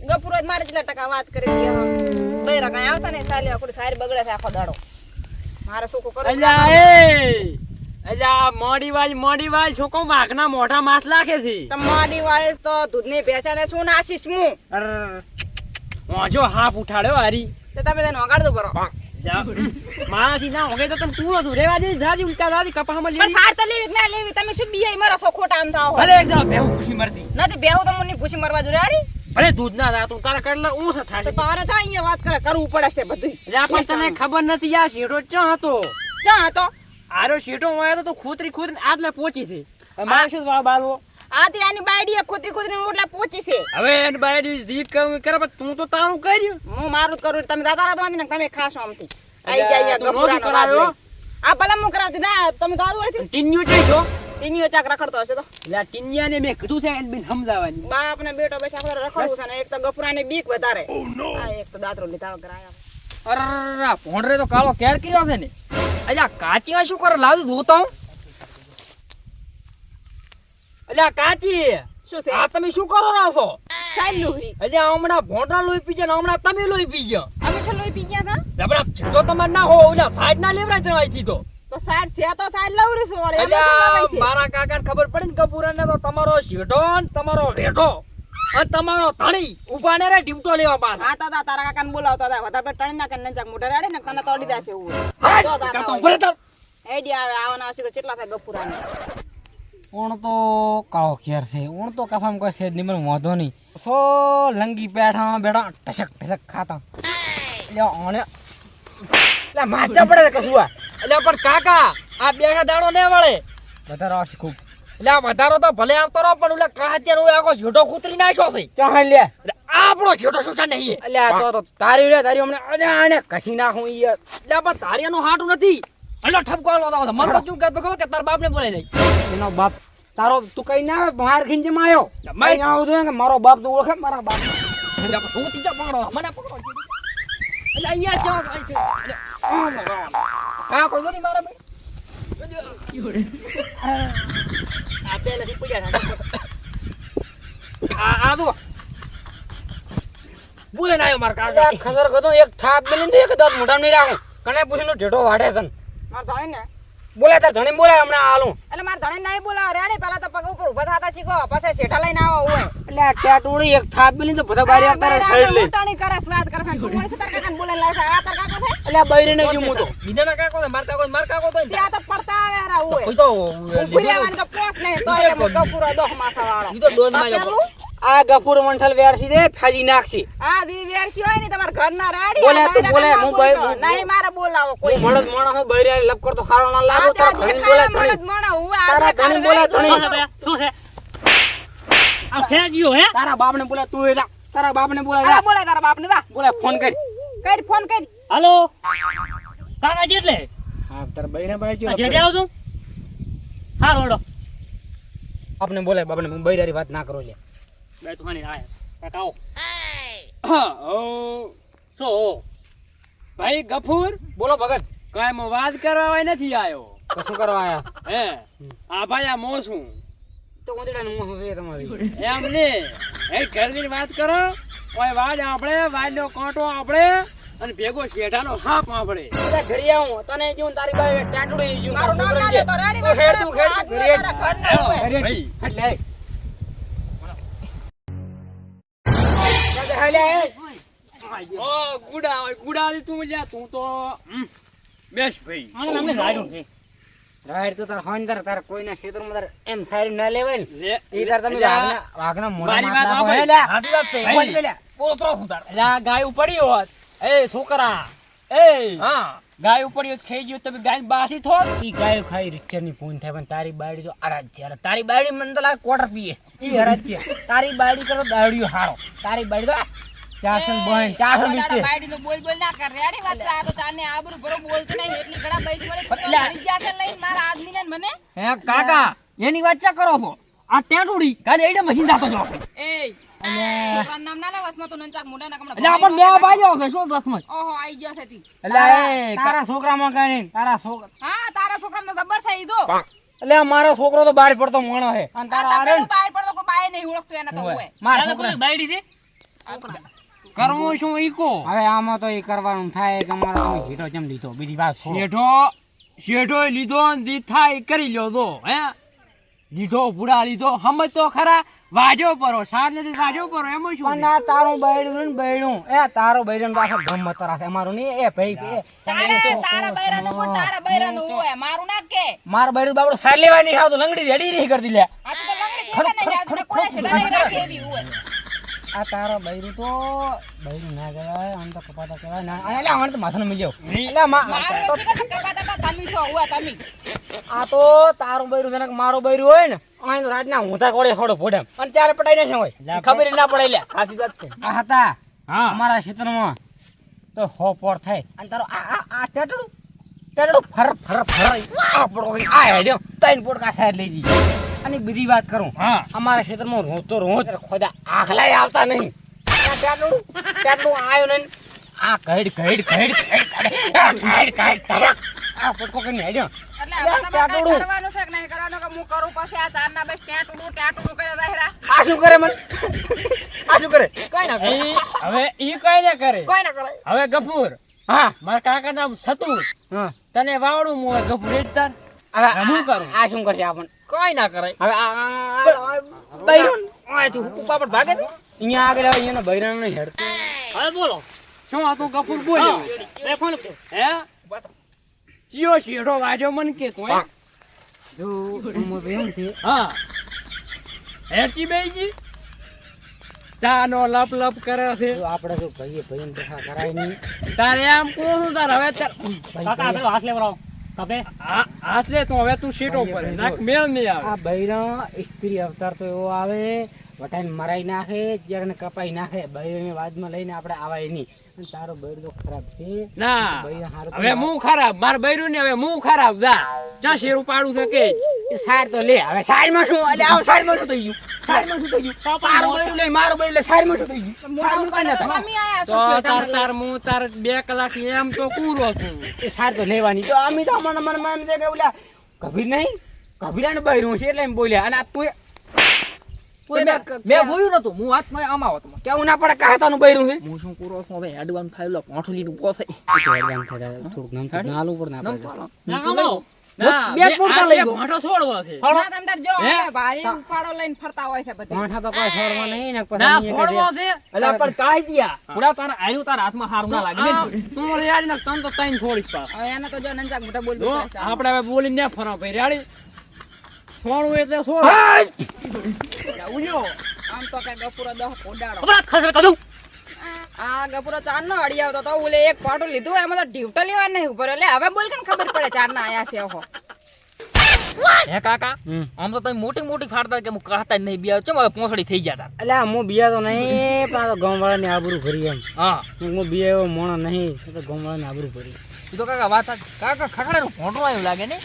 ગપુરો જ મારે જેટલા ટકા વાત કરે છે. બૈરા કાંઈ આવતા ને ચાલે આખું સારી બગડે છે આખો દાડો. મારે શું કરો અલ્યા એ! અલ્યા મોડી વાજ મોડી વાજ છોકરો વાઘના મોઢા માસ લાગે છે. તમારી વાળે તો દૂધની ભેંસાને શું નાસીશ હું? વાંચો હાફ ઉઠાડ્યો હારી. તો તમે તેને વગાડજો બરો મારાથી ના હોગે તો તમે તું છું રેવા દે ઉલટા જાજી કપામાં લેવી. સાર તો લેવી ના લેવી. તમે શું બીઆઈ મરો છો ખોટા આમ એક જા બેહુ ખુશી મરતી નથી બેહું તો મને મરવા જોડે આડી ભલે દૂધ ના દા તું તારા કરલા હું તો થાશે તારે જા અહીંયા વાત કરે કરવું પડે છે બધું એટલે પણ તને ખબર નથી આ શેઠો ચા હતો? ચા હતો? આરો શેઠો હોય તો ખોતરી ખોતરી આટલે પહોંચી છે. મારે શું વાળ બાળવો? આથી આની બાયડી ખોતરી ખોતરી ઓટલા પહોંચી છે. હવે એની બાયડી જીત કરું કરે પણ તું તો તારું કર્યું. હું મારું કરું તમે દાદા રાતો ને તમે ખાશો આમથી. આઈ જાય તું ગપુરાનો. આ ભલા હું કરાવતી ના તમે દાદુ હોય ટીન્યુ છે જો ટીનીઓ ચાક રખડતો હશે તો. એટલે ટીનિયાને મેં કીધું છે એને બિન સમજાવવાની. બાપ ને બેટો બેસા આખો રખડવું છે ને એક તો ગપુરાની બીક વધારે. આ એક તો દાતરો લીધા વગર આયા અરરા ભોંડરે તો કાળો કેર કર્યો છે ને. અલ્યા કાચી શું કરે? લાવી દઉં તો અલ્યા કાચી. શું છે? આ તમે શું કરો રહ્યા છો અલ્યા હમણાં ભોંડરા લોહી પીજે ને હમણાં તમે લોહી પીજે અમે શું લોહી પી ગયા હતા? હમણાં જો તમારે ના હો ઓલા ભાજ ના લેવરાય જવાય તો. તો સાર છે તો સાર લવરું છું વળી? એમાં શું મારા કાકાને ખબર પડી ને કપૂરાને તો તમારો શેઠો ને તમારો વેઠો અને તમારો ધણી ઊભા ને રે ડીમટો લેવા પાર હા તો તા- તારા કાકાને બોલાવતો હતા વધારે પેટ ટણી નાખે નંચાક મોઢે રાડે ને તને તોડી દેશે એવું. તો તાતા તો રે તાર. આવે આવના આશીર્વાદ કેટલા થાય ગપુરાને ઓણ તો કાળો ખેર છે ઓણ તો કફામ કોઈ છે નિમર વાંધો નહીં. સો લંગી બેઠા બેઠા ટસક ટસક ખાતા. એટલે ઓણે લે માચા પડે કશું કસુઆ એટલે પણ કાકા આ બેઠા દાડો ને વળે. વધારો આવશે ખૂબ. એટલે વધારો તો ભલે આવતો રહો પણ એટલે કા અત્યારે હું આખો છોટો કૂતરી નાખ્યો છે. ચાહે લે. આપણો છોટો શું છે નહીં એટલે તો તો તારી લે તારી અમને અને આને કસી નાખું ઈ. એટલે પણ તારિયાનો હાટું નથી. એટલે ઠપકો આલો તો મને તો શું કહેતો ખબર કે તાર બાપને બોલે નહીં. એનો બાપ તારો તું કઈ ના માર બહાર ખીંચે માં આવ્યો ના હોય કે મારો બાપ તું ઓળખે મારા બાપ? તું ત્રીજા પકડો મને પકડો. એટલે અહીંયા ચા થાય છે. કા કોઈ જોડી મારા ભાઈ? આ પહેલેથી પડ્યા હતા. આ આ જુઓ. બોલે ના મારા કાકા ખસર ખતો એક થાપ બેલીને તો એક દાંત મોઢામાં નહીં રાખું. કને પૂછીને ઢેઢો વાઢે તને. મારે ધણી ને. બોલે તાર ધણી બોલે હમણાં આલું એટલે મારે ધણી નહીં બોલાવે રેડી. પેલા તો પગ ઉપર ઊભા થતા શીખો પછી શેઠા લઈને આવો હોય એટલે આ ટેટુડી એક થાપ બેલીને તો બધા બારી આવતા રહે મોટાની કરે વાત કરે છે. તું મને શું તારા બોલાઈને લાવે? આ તાર કાકો છે? એટલે બૈરીને જીવ હું તો બીજાના કાકો છે, માર કાકો મારા કાકો તો ને. ત્યાં તો પડતા આવે હારા હોય. કોઈ તો ઊભી રહેવાની કે પોસ નહીં, તો એ ગપુરો દોહ માથાવાળો. ઈ તો ડોન માર્યો. આ ગફુર મંથલ વેરસી દે ફાજી નાખશી આ વી વેરસી હોય ને તમાર ઘર ના રાડી, બોલે તું બોલે, હું ભાઈ- નહીં મારે બોલાવો કોઈ મણદ માણસ હું બૈરી લપ કરતો ખાડો ના લાગો તારા તારા બોલે ઘણી મણદ હુવા, તારા ઘણી બોલે ઘણી શું છે આ ફેજ્યો હે તારા બાપને બોલે તું એડા તારા બાપને બોલે બોલે તારા બાપને દા. બોલે ફોન કરી કરી ફોન કર હાલો. કાકા એટલે? હા તાર બૈરા ભાઈ જો જેડે આવજો હા રોડો આપને બોલે બાપને હું બૈરારી વાત ના કરો લે બે તું આયા કાકા આવો. હા ઓ સો ભાઈ ગફૂર? બોલો ભગત. કાય મો વાત કરવા નથી આયો? કશું શું કરવા આયા? હે? આ ભાઈ આ મોસું તો ઉંદડાનું મો છે તમારી? એમ ને એ ઘરની વાત કરો. કોઈ વાડ આપણે વાડનો કાંટો આપણે. અને ભેગો શેઠાનો હાપ બધા ઘરે આવું તને જીવ તારી બાઈ ટાટુડી જીવ મારું નામ ના લેતો, રાડી તું હેડ તું હેડ તું કરે, હેડ. તારા ઘરના હોય. હેલો, ભાઈ એટલે હાલે ઓ ગુડા ગુડા તું લ્યા તું તો હમ, બેસ ભાઈ. નામે છે. રાઈડ તો તાર હોન તાર તાર કોઈના તાર એમ સારી ના લેવાય ને. એ તાર તમે વાઘના વાઘના મોઢા મારી વાત સાંભળ. હે વાત છે. બોલ કે પોતરો શું તાર? એટલે ગાય ઉપડી હોત. એ છોકરા એ! હા. ગાય ઉપર ખાઈ ગયો તમે ગાય બાસી થો ઈ ગાય ખાઈ રિચરની પૂન થાય પણ તારી બાયડી તો અરે તારી બાયડી મને તો લાગે કોટર પીએ. ઈ અરાજ તારી બાયડી કરો દાડિયો હારો. તારી બાયડી તો ચાસન ને ચારસો આવા નીચે બાયડી નો બોલ બોલ ના કર. રેડી વાત આ તો ચારને આબરૂ ભરો બોલતો નહીં. એટલી ઘડા બૈસ વળી ફોટો એટલે- ચડી ગયા છે લઈને મારા આદમી ને મને. હે કાકા એની વાત ચા કરો છો? આ ટેટુડી કાલે એડે મશીન જાતો જો ના એ! મારો છોકરો તો બહાર પડતો મોણો હે અને આ તારો આરે તપેલું બહાર પડતો કોઈ બાય નહીં ઓળખતું એના તો હોય. મારા છોકરા બાયડી છે? કરવું શું ઈકો હવે આમાં તો એ કરવાનું થાય કે મારો હીટો કેમ લીધો બીજી વાત શેઠો શેઠો લીધો દીઠા એ કરી લ્યો તો હે? લીધો ભૂડા લીધો સમજ તો ખરા? વાજો પરો સાર નથી વાજો પરો એમ શું પણ આ તારું બૈડું ને બૈડું એ તારો બૈડું પાછો ગમ મતરા છે અમારું નહીં એ ભાઈ તારે તારા બૈરાનું પણ તારા બૈરાનું હોય મારું ના કે. માર બૈડું બાબડું સાર લેવા નહીં આવતું લંગડી રેડી નહીં કરતી લે આ તો લંગડી છે ને કોને છે લંગડી રાખી એવી હોય. આ તારો બૈરું તો બૈરું ના કહેવાય આમ તો કપાતા કહેવાય ના એટલે આમાં તો માથાનો મિલ્યો આ તો તારું બૈરું છે ને મારું બૈરું હોય ને અહીં તો રાતના ઊંધા કોળે થોડો ફોડે અને ત્યારે પડાઈ ના છે હોય ખબર ના પડે લે સાચી વાત છે આ હતા હા અમારા ક્ષેત્રમાં તો હો પોર થાય અને તારો આ આ ટેટડું ટેટડું ફર ફર ફર આ પડો આ હેડ્યો તૈન સાઈડ લઈ દી અને બીજી વાત કરું. હા. અમારા ક્ષેત્રમાં રોતો રો ખોદા આખલાય આવતા નહીં. આ ટેટડું ટેટડું આયો ને આ કઈડ કઈડ કઈડ કઈડ કઈડ આ કઈડ કઈડ ધડક. આ પોટકો કરીને હેડ્યો. હવે તમારે કાંઈ ટાટુડું. કરવાનું છે કે નહીં કરવાનું? કે હું કરું પછી આ ચારના બસ ટાટુડું ટાટુડું કરે વહેરા આ શું કરે મન? આ શું કરે? કઈ ના હવે ઈ કઈ ના કરે. કોઈ ના કરે. હવે ગફુર. હા. મારા કાકા નામ સતુ તને વાવડું મોય ગફુર એ તાર હવે હું કરું? આ શું કરશે આપણ? કઈ ના કરે હવે આ- આ આ બૈરું ઓય તું ભાગે અહીંયા આગળ આવે અહીંયા બૈરાનું ને હેડતું. હવે બોલો. શું હતું ગફુર બોલ? હે ચિયો શેઠો વાજો મન કે કોઈ. જો એમાં તો છે. હા. હેરચી બેજી ચા નો લપ લપ કરે છે. આપણે શું કહીએ ભાઈ દેખા કરાય નહીં. તારે આમ કોણ તાર હવે તાર કાકા પેલો હાથ લેવડાવો. તબે હાથ લે તું હવે તું સીટો પર નાક મેળ નહીં આવે. આ બૈરા સ્ત્રી અવતાર તો એવો આવે વટાઈને મરાઈ નાખે જગને કપાઈ નાખે બૈરાને વાદમાં લઈને આપણે આવાય નહીં. તારો બૈર તો ખરાબ છે. ના હવે હું ખરાબ? માર બૈરું ને હવે હું ખરાબ? જા. ચા શેરું પાડું છે કે? સાર તો લે હવે સારમાં શું? એટલે આવ સારમાં શું થઈ ગયું? સારમાં શું થઈ ગયું? તારું બૈરું લે મારું બૈરું લે સારમાં શું થઈ ગયું? સારમાં કાંઈ ના થાય. તમે આયા તો તાર તાર હું તાર બે કલાક એમ તો કૂરો છું. એ સાર તો લેવાની. તો અમે તો મને મને મને એમ છે કે ઓલા કબીર નહીં? કબીરાને બૈરું છે એટલે એમ બોલ્યા. અને આ તું તું મેં મેં બોલ્યું નતું. હું વાતમાં આમાં આવતો કેવું ના પડે કહાતાનું બૈરું છે? હું શું કૂરો છું? હવે હેડવાનું થાય લો પોઠું લીધું પોસે થોડુંક નામ નાલું પર ના પડે. ના બે પોટકા લઈ ગયો. છોડવો છે. ના તમ જો ભારી ઉપાડો લઈને ફરતા હોય છે બધા. મોઢા તો કોઈ છોડવા નહીં ને પછી ના છોડવો છે. એટલે પણ કાઈ દિયા પૂરા તારા આયુ તારા હાથમાં હારું ના લાગે તું મને યાદ ના તન તો તઈન છોડીશ પા એને તો જો નંજાક મોટા બોલ બોલ આપણે હવે બોલીને ને ફરો ભાઈ રેડી? છોડવું એટલે છોડ. ઉજો આમ તો કઈ ગપુરો દહ કોડાડો ખસર કદું આ ગપુરો ચાર નો અડી આવતો તો ઓલે એક પાટું લીધું એમાં તો ઢીવટો લેવા નહીં ઉપર. એટલે હવે બોલ કે ખબર પડે ચાર ના આયા છે ઓહો. હે કાકા આમ તો તમે મોટી મોટી ફાડતા કે હું કહતા જ નહીં બિયા ચમ હવે પોસડી થઈ જતા એટલે હું બિયા તો નહીં પણ આ તો ગામવાળાની આબરૂ ભરી એમ. હા. હું બિયા એવો મોણો નહીં તો તો ગામવાળાની આબરૂ ભરી. ઈ તો કાકા વાત કાકા કાકા ખખડાનું ફોટો આવ્યું લાગે ને